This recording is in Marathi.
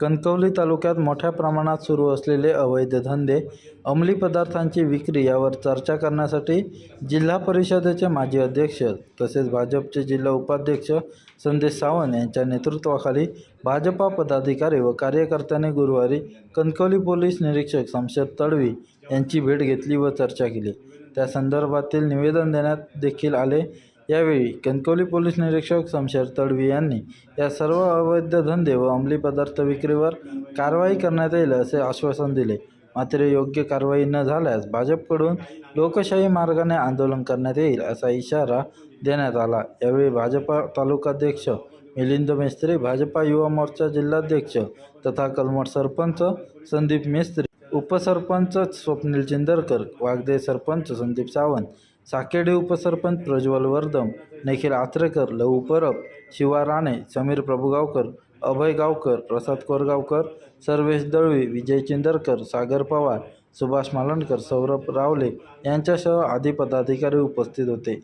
कणकवली तालुक्यात मोठ्या प्रमाणात सुरू असलेले अवैध धंदे अंमली पदार्थांची विक्री यावर चर्चा करण्यासाठी जिल्हा परिषदेचे माजी अध्यक्ष तसेच भाजपचे जिल्हा उपाध्यक्ष संदेश सावंत यांच्या नेतृत्वाखाली भाजपा पदाधिकारी व कार्यकर्त्यांनी गुरुवारी कणकवली पोलीस निरीक्षक शमशेद तडवी यांची भेट घेतली व चर्चा केली. त्या संदर्भातील निवेदन देण्यात देखील आले. यावेळी कणकवली पोलीस निरीक्षक शमशेर तडवी यांनी या सर्व अवैध धंदे व अंमली पदार्थ विक्रीवर कारवाई करण्यात येईल असे आश्वासन दिले. मात्र योग्य कारवाई न झाल्यास भाजपकडून लोकशाही मार्गाने आंदोलन करण्यात येईल असा इशारा देण्यात आला. यावेळी भाजपा तालुकाध्यक्ष मिलिंद मेस्त्री भाजपा युवा मोर्चा जिल्हाध्यक्ष तथा कलमठ सरपंच संदीप मेस्त्री उपसरपंच स्वप्नील चिंदरकर वागदे सरपंच संदीप सावंत साकेडे उपसरपंच प्रज्वल वर्धम निखिल आत्रेकर लहू परब शिवा राणे समीर प्रभुगावकर अभय गावकर प्रसाद कोरगावकर सर्वेश दळवी विजय चिंदरकर सागर पवार सुभाष मालणकर सौरभ रावले यांच्यासह आदी पदाधिकारी उपस्थित होते.